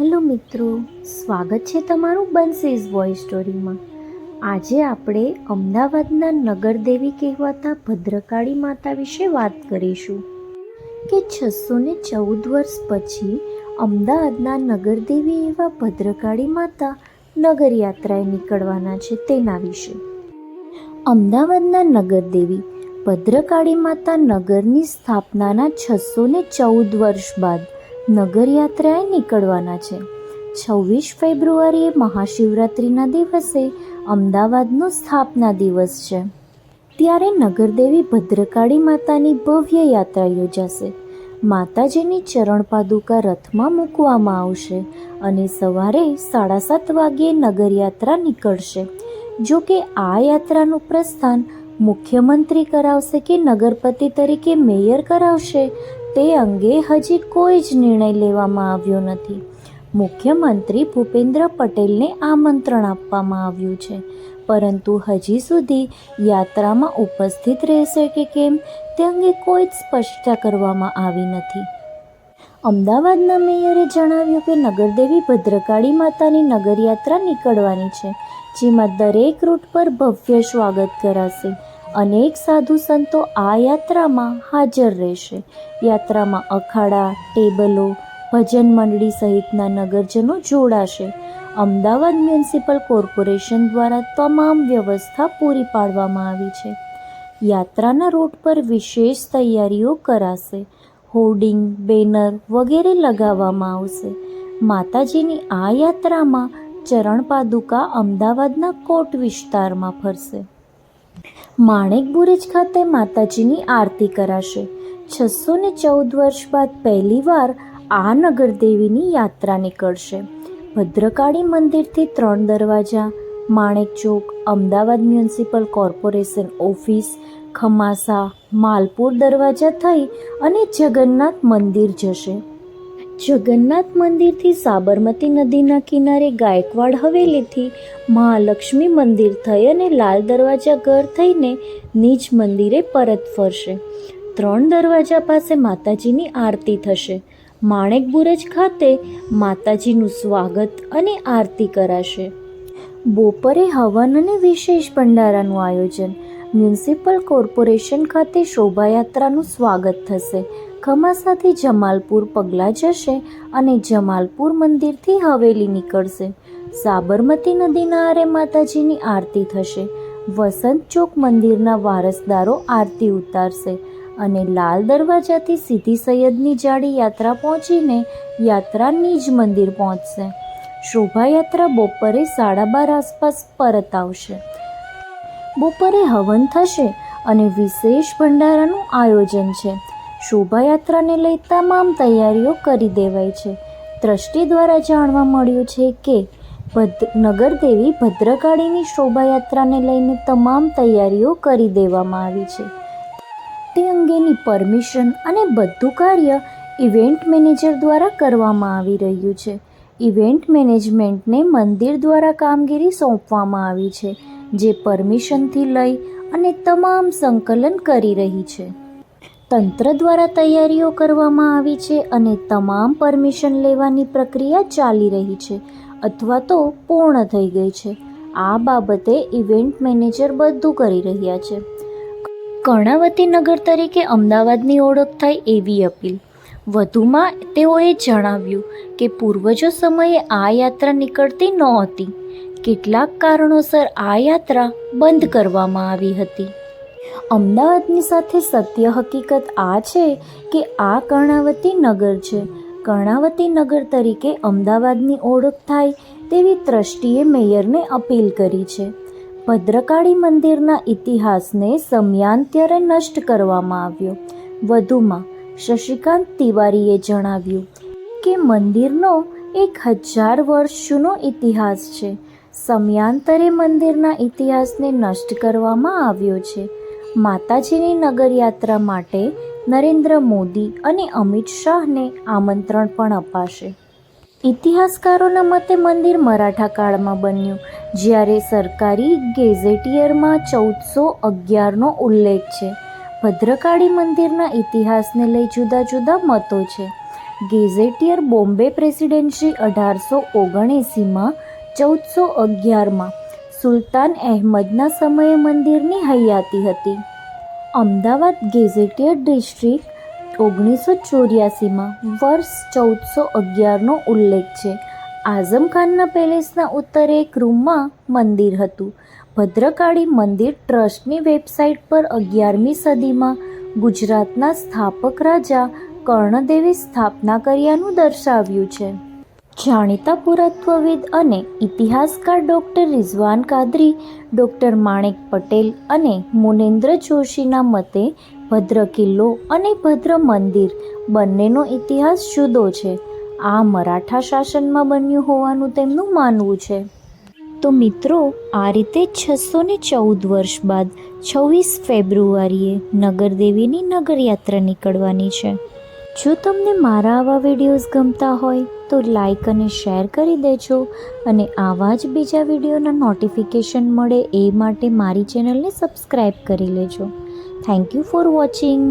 Hello મિત્રો, સ્વાગત છે તમારું બંસીઝ વોઇસ સ્ટોરીમાં. આજે આપણે અમદાવાદના નગરદેવી કહેવાતા ભદ્રકાળી માતા વિશે વાત કરીશું. કે છસો ને ચૌદ વર્ષ પછી અમદાવાદના નગરદેવી એવા ભદ્રકાળી માતા નગરયાત્રાએ નીકળવાના છે તેના વિશે. અમદાવાદના નગરદેવી ભદ્રકાળી માતા નગરની સ્થાપનાના છસો ને ચૌદ વર્ષ બાદ નગરયાત્રાએ નીકળવાના છે. છવ્વીસ ફેબ્રુઆરીએ મહાશિવરાત્રિના દિવસે અમદાવાદનો સ્થાપના દિવસ છે. ત્યારે નગરદેવી ભદ્રકાળી માતાની ભવ્ય યાત્રા યોજાશે. માતાજીની ચરણ પાદુકા રથમાં મૂકવામાં આવશે અને સવારે સાડા સાત વાગ્યે નગરયાત્રા નીકળશે. જો કે આ યાત્રાનું પ્રસ્થાન મુખ્યમંત્રી કરાવશે કે નગરપતિ તરીકે મેયર કરાવશે તે અંગે હજી કોઈ જ નિર્ણય લેવામાં આવ્યો નથી. મુખ્યમંત્રી ભૂપેન્દ્ર પટેલને આમંત્રણ આપવામાં આવ્યું છે. પરંતુ હજી સુધી યાત્રામાં ઉપસ્થિત રહેશે કે કેમ તે અંગે કોઈ જ સ્પષ્ટતા કરવામાં આવી નથી. અમદાવાદના મેયરે જણાવ્યું કે નગરદેવી ભદ્રકાળી માતાની નગરયાત્રા નીકળવાની છે, જેમાં દરેક રૂટ પર ભવ્ય સ્વાગત કરાશે. અનેક સાધુ સંતો આ યાત્રામાં હાજર રહેશે. યાત્રામાં અખાડા, ટેબલો, ભજન મંડળી સહિતના નગરજનો જોડાશે. અમદાવાદ મ્યુનિસિપલ કોર્પોરેશન દ્વારા તમામ વ્યવસ્થા પૂરી પાડવામાં આવી છે. યાત્રાના રૂટ પર વિશેષ તૈયારીઓ કરાશે. હોર્ડિંગ, બેનર વગેરે લગાવવામાં આવશે. માતાજીની આ યાત્રામાં ચરણ પાદુકા અમદાવાદના કોટ વિસ્તારમાં ફરશે. માણેક બુરેજ ખાતે માતાજીની આરતી કરાશે. છસો ને ચૌદ વર્ષ બાદ પહેલીવાર આ નગરદેવીની યાત્રા નીકળશે. ભદ્રકાળી મંદિરથી ત્રણ દરવાજા, Manek Chowk, Ahmedabad municipal corporation office, Khamasa, Malpur દરવાજા થઈ અને જગન્નાથ મંદિર જશે. જગન્નાથ મંદિરથી સાબરમતી નદીના કિનારે ગાયકવાડ હવેલીથી મહાલક્ષ્મી મંદિર થઈ અને લાલ દરવાજા ઘર થઈને નીચ મંદિરે પરત ફરશે. ત્રણ દરવાજા પાસે માતાજીની આરતી થશે. માણેક બુરજ ખાતે માતાજીનું સ્વાગત અને આરતી કરાશે. બપોરે હવન અને વિશેષ ભંડારાનું આયોજન. મ્યુનિસિપલ કોર્પોરેશન ખાતે શોભાયાત્રાનું સ્વાગત થશે. ખમાસાથી જમાલપુર પગલાં જશે અને જમાલપુર મંદિરથી હવેલી નીકળશે. સાબરમતી નદીના આરે માતાજીની આરતી થશે. વસંત ચોક મંદિરના વારસદારો આરતી ઉતારશે અને લાલ દરવાજાથી સીધી સૈયદની જાડી યાત્રા પહોંચીને યાત્રા નિજ મંદિર પહોંચશે. શોભાયાત્રા બપોરે સાડા બાર આસપાસ પરત આવશે. બપોરે હવન થશે અને વિશેષ ભંડારાનું આયોજન છે. શોભાયાત્રાને લઈ તમામ તૈયારીઓ કરી દેવાય છે. દ્રષ્ટિ દ્વારા જાણવા મળ્યું છે કે, ભદ્ર, નગરદેવી ભદ્રકાળીની શોભાયાત્રાને લઈને તમામ તૈયારીઓ કરી દેવામાં આવી છે. તે અંગેની પરમિશન અને બધું કાર્ય ઇવેન્ટ મેનેજર દ્વારા કરવામાં આવી રહ્યું છે. ઇવેન્ટ મેનેજમેન્ટને મંદિર દ્વારા કામગીરી સોંપવામાં આવી છે, જે પરમિશનથી લઈ અને તમામ સંકલન કરી રહી છે. તંત્ર દ્વારા તૈયારીઓ કરવામાં આવી છે અને તમામ પરમિશન લેવાની પ્રક્રિયા ચાલી રહી છે અથવા તો પૂર્ણ થઈ ગઈ છે. આ બાબતે ઇવેન્ટ મેનેજર બધું કરી રહ્યા છે. કર્ણાવતી નગર તરીકે અમદાવાદની ઓળખ થાય એવી અપીલ. વધુમાં તેઓએ જણાવ્યું કે પૂર્વજો સમયે આ યાત્રા નીકળતી નહોતી. કેટલાક કારણોસર આ યાત્રા બંધ કરવામાં આવી હતી. અમદાવાદની સાથે સત્ય હકીકત આ છે કે આ કર્ણાવતી નગર છે. કર્ણાવતી નગર તરીકે અમદાવાદની ઓળખ થાય તેવી દ્રષ્ટિએ મેયરને અપીલ કરી છે. ભદ્રકાળી મંદિરના ઇતિહાસને સમયાંતરે નષ્ટ કરવામાં આવ્યો. વધુમાં, શશિકાંત તિવારીએ જણાવ્યું કે મંદિરનો એક હજાર વર્ષ જૂનો ઇતિહાસ છે. સમયાંતરે મંદિરના ઇતિહાસને નષ્ટ કરવામાં આવ્યો છે. માતાજીની નગરયાત્રા માટે નરેન્દ્ર મોદી અને અમિત શાહને આમંત્રણ પણ અપાશે. ઇતિહાસકારોના મતે મંદિર મરાઠા કાળમાં બન્યું, જ્યારે સરકારી ગેઝેટિયરમાં ચૌદસો અગિયારનો ઉલ્લેખ છે. ભદ્રકાળી મંદિરના ઇતિહાસને લઈ જુદા જુદા મતો છે. ગેઝેટિયર બોમ્બે પ્રેસિડેન્સી અઢારસો ઓગણએંસીમાં ચૌદસો અગિયારમાં સુલતાન અહેમદના સમયે મંદિરની હયાતી હતી. અમદાવાદ ગેઝેટિયર ડિસ્ટ્રિક્ટ ઓગણીસો ચોર્યાસીમાં વર્ષ ચૌદસો અગિયારનો ઉલ્લેખ છે. આઝમ ખાનના પેલેસના ઉત્તરે એક રૂમમાં મંદિર હતું. ભદ્રકાળી મંદિર ટ્રસ્ટની વેબસાઇટ પર અગિયારમી સદીમાં ગુજરાતના સ્થાપક રાજા કર્ણદેવે સ્થાપના કર્યાનું દર્શાવ્યું છે. જાણીતા પુરાતત્વવિદ અને ઇતિહાસકાર ડૉક્ટર રિઝવાન કાદરી, ડૉક્ટર માણેક પટેલ અને મુનેન્દ્ર જોશીના મતે ભદ્ર કિલ્લો અને ભદ્ર મંદિર બંનેનો ઇતિહાસ જુદો છે. આ મરાઠા શાસનમાં બન્યું હોવાનું તેમનું માનવું છે. તો મિત્રો, આ રીતે છસો ને ચૌદ વર્ષ બાદ છવ્વીસ ફેબ્રુઆરીએ નગરદેવીની નગરયાત્રા નીકળવાની છે. જો તમને મારા આવા વિડીયોઝ ગમતા હોય, તો લાઈક અને શેર કરી દેજો અને આવા જ બીજા વિડીયોના નોટિફિકેશન મળે એ માટે મારી ચેનલને સબસ્ક્રાઈબ કરી લેજો. Thank you for watching